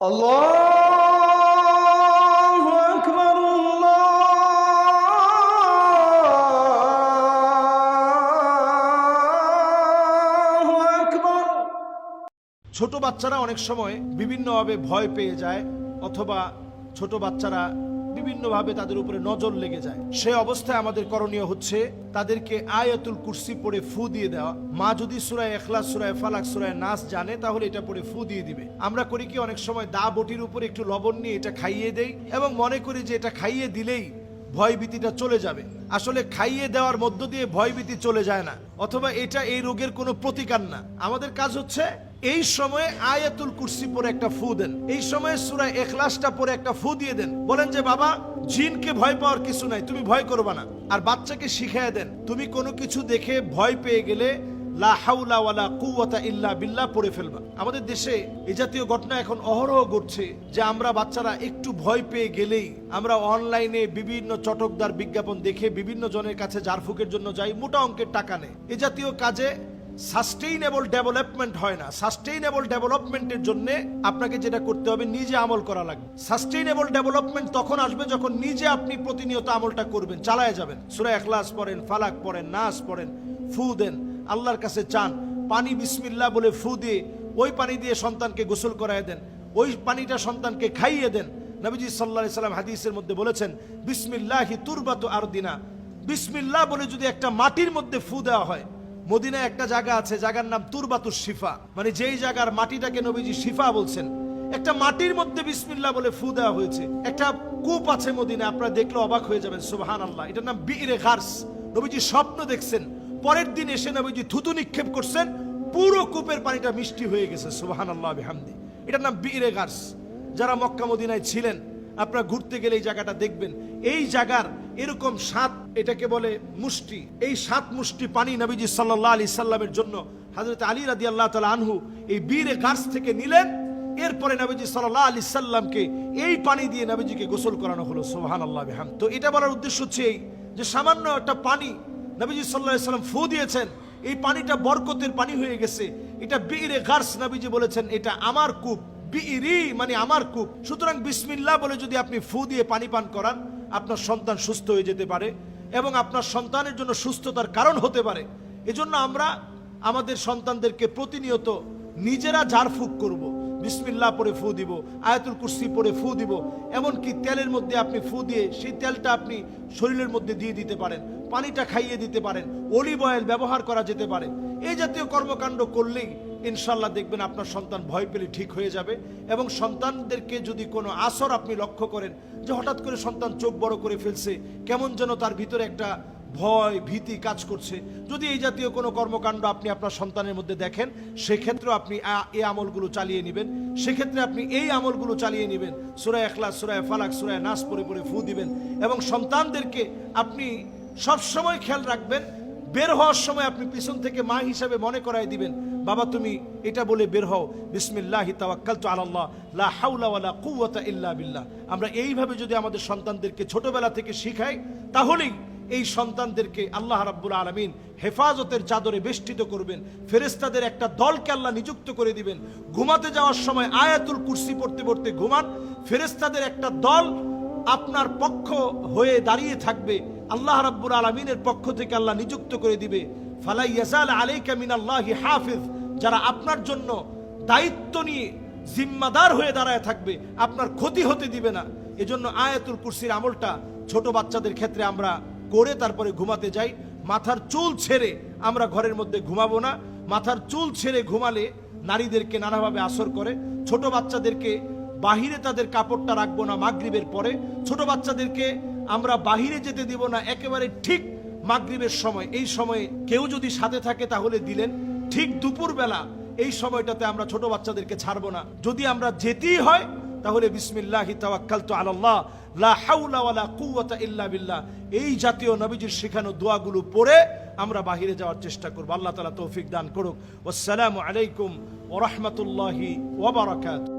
الله أكبر الله أكبر ছোট বাচ্চারা অনেক সময় বিভিন্নভাবে ভয় পেয়ে যায় অথবা ছোট বাচ্চারা বিভিন্নভাবে তাদের উপরে নজর লেগে যায়। সে অবস্থায় আমাদের করণীয় হচ্ছে তাদেরকে আয়াতুল কুরসি পড়ে ফু দিয়ে দেওয়া। মা যদি সুরায় এখলাস সুরায় ফালাক, সুরায় নাচ জানে, তাহলে এটা পড়ে ফু দিয়ে দিবে। আমরা করি কি, অনেক সময় দা বটির উপরে একটু লবণ নিয়ে এটা খাইয়ে দেই এবং মনে করি যে এটা খাইয়ে দিলেই ভয়ভীতিটা চলে যাবে। আসলে খাইয়ে দেওয়ার মধ্য দিয়ে ভয়ভীতি চলে যায় না, অথবা এটা এই রোগের কোনো প্রতিকার না। আমাদের কাজ হচ্ছে এই সময়ে আয়াতুল কুরসি পরে একটা ফু দেন। এই সময়ে সুরা এখলাসটা পরে একটা ফু দিয়ে দেন। বলেন যে, বাবা, জিনকে ভয় পাওয়ার কিছু নাই, তুমি ভয় করবা না। আর বাচ্চাকে শিখাই দেন, তুমি কোনো কিছু দেখে ভয় পেয়ে গেলে লা হাউলা ইল্লা বিল্লাহ পড়ে ফেলবা। আমাদের দেশে এই জাতীয় ঘটনা এখন অহরহ ঘটছে যে আমরা বাচ্চারা একটু ভয় পেয়ে গেলেই আমরা অনলাইনে বিভিন্ন চটকদার বিজ্ঞাপন দেখে বিভিন্ন জনের কাছে জারফুকের জন্য যাই, মোটা অঙ্কের টাকা নেই। এ জাতীয় কাজে সাস্টেইনেবল ডেভেলপমেন্ট হয় না। সাস্টেইনেবল ডেভেলপমেন্টের জন্য আপনাকে যেটা করতে হবে, নিজে আমল করা লাগবে। সাস্টেইনেবল ডেভেলপমেন্ট তখন আসবে যখন নিজে আপনি প্রতিনিয়ত আমলটা করবেন, চালায় যাবেন। সুরা এখলাস পড়েন, ফালাক পড়েন, নাস পড়েন, ফু দেন, আল্লাহর কাছে চান। পানি বিসমিল্লাহ বলে ফু দিয়ে ওই পানি দিয়ে সন্তানকে গোসল করায় দেন, ওই পানিটা সন্তানকে খাইয়ে দেন। নবীজি সাল্লাহ সাল্লাম হাদিসের মধ্যে বলেছেন, বিসমিল্লাহি তুরবাত আর দিনা বিসমিল্লাহ বলে যদি একটা মাটির মধ্যে ফু দেওয়া হয় মদিনায় একটা জায়গা আছে, জায়গার নাম তুরবাতুর শিফা। মানে যেই জায়গার মাটিটাকে নবীজি শিফা বলছেন, একটা মাটির মধ্যে বিসমিল্লাহ বলে ফু দেওয়া হয়েছে। একটা কূপ আছে মদিনা আপনারা দেখলে অবাক হয়ে যাবেন সুবহান আল্লাহ এটার নাম বীরে গার্স নবীজি স্বপ্ন দেখছেন, পরের দিন এসে নবীজি থুতু নিক্ষেপ করছেন, পুরো কূপের পানিটা মিষ্টি হয়ে গেছে সুবহান আল্লাহ বিহামদি। এটার নাম বীরে গার্স যারা মক্কা মদিনায় ছিলেন, আপনারা ঘুরতে গেলে এই জায়গাটা দেখবেন। এই জায়গার এরকম সাত এটাকে বলে মুষ্টি। এই সাত মুষ্টি পানি নবীজি সাল্লাহ আলি সাল্লামের জন্য হাজরত আলী রাদি আল্লাহ তালা আনহু এই বীরে গাছ থেকে নিলেন। এরপরে নবীজি সাল্লাহ আলি সাল্লামকে এই পানি দিয়ে নবীজিকে গোসল করানো হলো। সোহান আল্লাহ বিহাম তো এটা বলার উদ্দেশ্য হচ্ছে এই যে সামান্য একটা পানি নবীজি সাল্লাহ সাল্লাম ফু দিয়েছেন, এই পানিটা বরকতের পানি হয়ে গেছে। এটা বীরে গার্স নবীজি বলেছেন, এটা আমার কূপ। বিইরি মানে আমার কূপ। সুতরাং বিসমিল্লাহ বলে যদি আপনি ফু দিয়ে পানি পান করান আপনার সন্তান সুস্থ হয়ে যেতে পারে এবং আপনার সন্তানের জন্য সুস্থতার কারণ হতে পারে এজন্য আমরা আমাদের সন্তানদেরকে প্রতিনিয়ত নিজেরা ঝাড়ফুঁক করব। বিসমিল্লাহ পরে ফু দিব, আয়াতুল কুরসি পরে ফু দিব, এমনকি তেলের মধ্যে আপনি ফু দিয়ে সেই তেলটা আপনি শরীরের মধ্যে দিয়ে দিতে পারেন, পানিটা খাইয়ে দিতে পারেন, অলিভ অয়েল ব্যবহার করা যেতে পারে এই জাতীয় কর্মকাণ্ড করলেই ইনশাল্লাহ দেখবেন আপনার সন্তান ভয় পেলে ঠিক হয়ে যাবে এবং সন্তানদেরকে যদি কোনো আসর আপনি লক্ষ্য করেন যে হঠাৎ করে সন্তান চোখ বড় করে ফেলছে, কেমন যেন তার ভিতরে একটা ভয়, ভীতি কাজ করছে। যদি এই জাতীয় কোনো কর্মকাণ্ড আপনি আপনার সন্তানের মধ্যে দেখেন, সেক্ষেত্রেও আপনি এই আমলগুলো চালিয়ে নেবেন। সেক্ষেত্রে আপনি এই আমলগুলো চালিয়ে নেবেন। সুরায় এখলাস সুরায় ফালাক সুরায় নাস পরে পরে ফু দিবেন এবং সন্তানদেরকে আপনি সবসময় খেয়াল রাখবেন, বের হওয়ার সময় আপনি পিছন থেকে মা হিসাবে মনে করাই দিবেন বাবা, তুমি এটা বলে বের হও, বিসমিল্লাহি তাওয়াক্কালতু আলাল্লাহ, লা হাওলা ওয়ালা কুওয়াতা ইল্লা বিল্লাহ। আমরা এইভাবে যদি আমাদের সন্তানদেরকে ছোটবেলা থেকে শিখাই, তাহলেই এই সন্তানদেরকে আল্লাহ রাব্বুল আলামিন হেফাজতের চাদরে বেষ্টিত করবেন, ফেরেশতাদের একটা দলকে আল্লাহ নিযুক্ত করে দিবেন। ঘুমাতে যাওয়ার সময় আয়াতুল কুরসি পড়তে পড়তে ঘুমান, ফেরেশতাদের একটা দল আপনার পক্ষ হয়ে দাঁড়িয়ে থাকবে, আল্লাহ রাব্বুল আলমিনের পক্ষ থেকে আল্লাহ নিযুক্ত করে দিবে। ফালাই ইয়াজাল আলাইকা মিনাল্লাহি হাফিজ যারা আপনার জন্য দায়িত্ব নিয়ে জিম্মাদার হয়ে দাঁড়ায় থাকবে, আপনার ক্ষতি হতে দিবে না। এজন্য আয়াতুল কুরসির আমলটা ছোট বাচ্চাদের ক্ষেত্রে আমরা করে তারপরে ঘুমাতে যাই। মাথার চুল ছেড়ে আমরা ঘরের মধ্যে ঘুমাবো না। মাথার চুল ছেড়ে ঘুমালে নারীদেরকে নানাভাবে আসর করে। ছোট বাচ্চাদেরকে বাহিরে তাদের কাপড়টা রাখব না মাগরিবের পরে। ছোট বাচ্চাদেরকে আমরা বাহিরে যেতে দিব না। একেবারে ঠিক মাগরিবের সময়। এই সময়ে কেউ যদি সাথে থাকে তাহলে দিলেন। ঠিক দুপুরবেলা, এই সময়টাতে আমরা ছোট বাচ্চাদেরকে ছাড়বো না। যদি আমরা যেতেই হয়, তাহলে বিসমিল্লাহি তাওয়াক্কালতু আলাল্লাহ, লা হাওলা ওয়ালা কুওয়াতা ইল্লা বিল্লাহ। এই জাতীয় নবীজির শেখানো দোয়াগুলো পড়ে আমরা বাহিরে যাওয়ার চেষ্টা করব। আল্লাহ তাআলা তৌফিক দান করুক। আসসালামু আলাইকুম ওয়া রাহমাতুল্লাহি ওয়া বারাকাতুহু।